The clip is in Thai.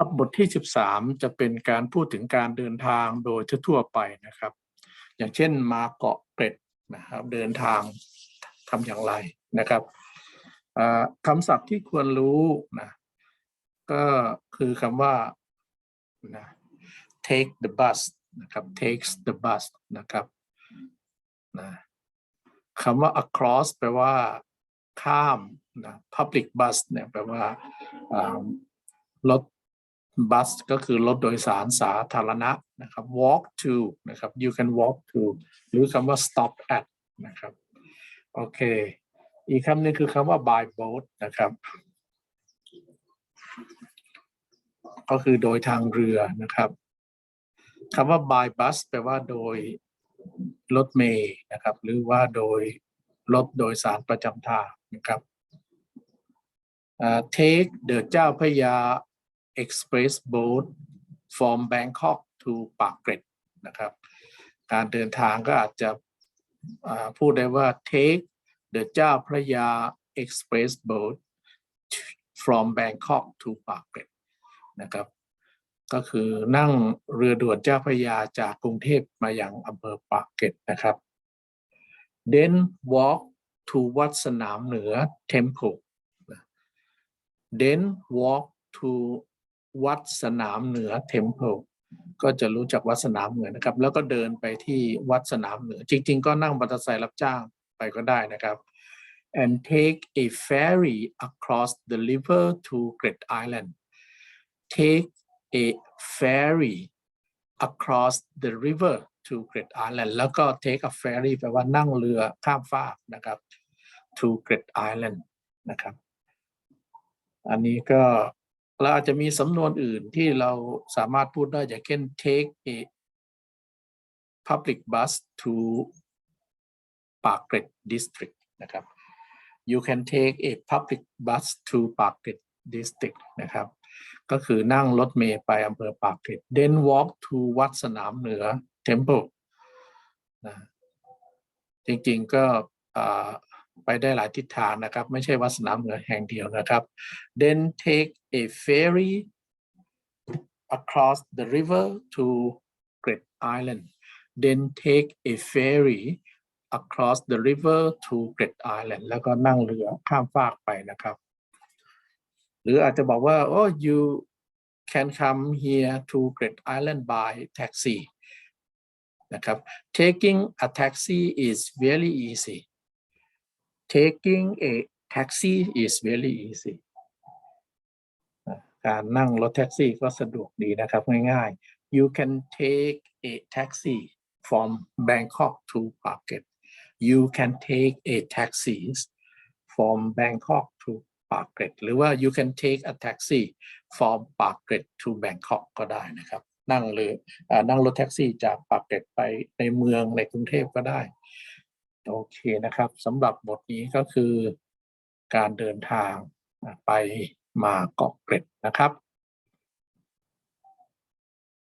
ับบทที่ 13 จะเป็นการพูดถึงการเดินทางโดยทั่วไปนะครับ อย่างเช่นมาเกาะเกร็ดนะครับเดินทางทำอย่างไรนะครับคำศัพท์ที่ควรรู้นะก็คือคำว่านะ take the bus นะครับ takes the bus นะครับนะคำว่า across แปลว่าข้ามนะ public bus เนี่ยแปลว่ารถ บัสก็คือรถโดยสารสาธารณะนะครับ walk to นะครับ you can walk to หรือคำว่า stop at นะครับโอเค อีกคำหนึ่งคือคำว่า by boat นะครับ ก็คือโดยทางเรือนะครับคำว่า by bus แปลว่าโดยรถเมล์นะครับ หรือว่าโดยรถโดยสารประจำทางนะครับ take the เจ้าพระยา express boat from Bangkok to ปากเกร็ดนะครับ การเดินทางก็อาจจะพูดได้ว่า take the เจ้าพระยา express boat from Bangkok to ปากเกร็ดนะครับ ก็คือนั่งเรือด่วนเจ้าพระยาจากกรุงเทพมาอยังอำเภอปากเกร็ดนะครับ then walk to วัดสนามเหนือ temple then walk to วัดสนามเหนือ temple ก็จะรู้จักวัดสนามเหนือนะครับ แล้วก็เดินไปที่วัดสนามเหนือ จริง ๆ ก็นั่งมอเตอร์ไซค์รับจ้างไปก็ได้นะครับ and take a ferry across the river to Great Island take a ferry across the river to Great Island แล้วก็ take a ferry แปลว่านั่งเรือข้ามฟากนะครับ to Great Island นะครับ อันนี้ก็ เราอาจจะมีสำนวนอื่นที่เราสามารถพูดได้อย่างเช่น take a public bus to ปากเกร็ด district นะครับ you can take a public bus to ปากเกร็ด district นะครับ ก็คือนั่งรถเมล์ไปอำเภอปากเกร็ด then walk to วัดสนามเหนือ temple นะจริงๆก็ ไปได้หลายทิศทางนะครับ ไม่ใช่วัดสนามเหนือแห่งเดียวนะครับ then take a ferry across the river to Great Island then take a ferry across the river to Great Island แล้วก็นั่งเรือข้ามฟากไปนะครับ หรืออาจจะบอกว่า oh you can come here to Great Island by taxi นะครับ taking a taxi is very easy Taking a taxi is very easy การนั่งรถแท็กซี่ก็สะดวกดีนะครับ ง่ายๆ you can take a taxi from Bangkok to Phuket you can take a taxi from Bangkok to ปากเกร็ดหรือว่า you can take a taxi from ปากเกร็ด to Bangkok ก็ได้นะครับ นั่งเรืออนั่งรถแท็กซี่จากปากเกร็ดไปในเมืองในกรุงเทพก็ได้ โอเคนะครับสำหรับบทนี้ก็คือการเดินทางไปมาเกาะเกร็ดนะครับ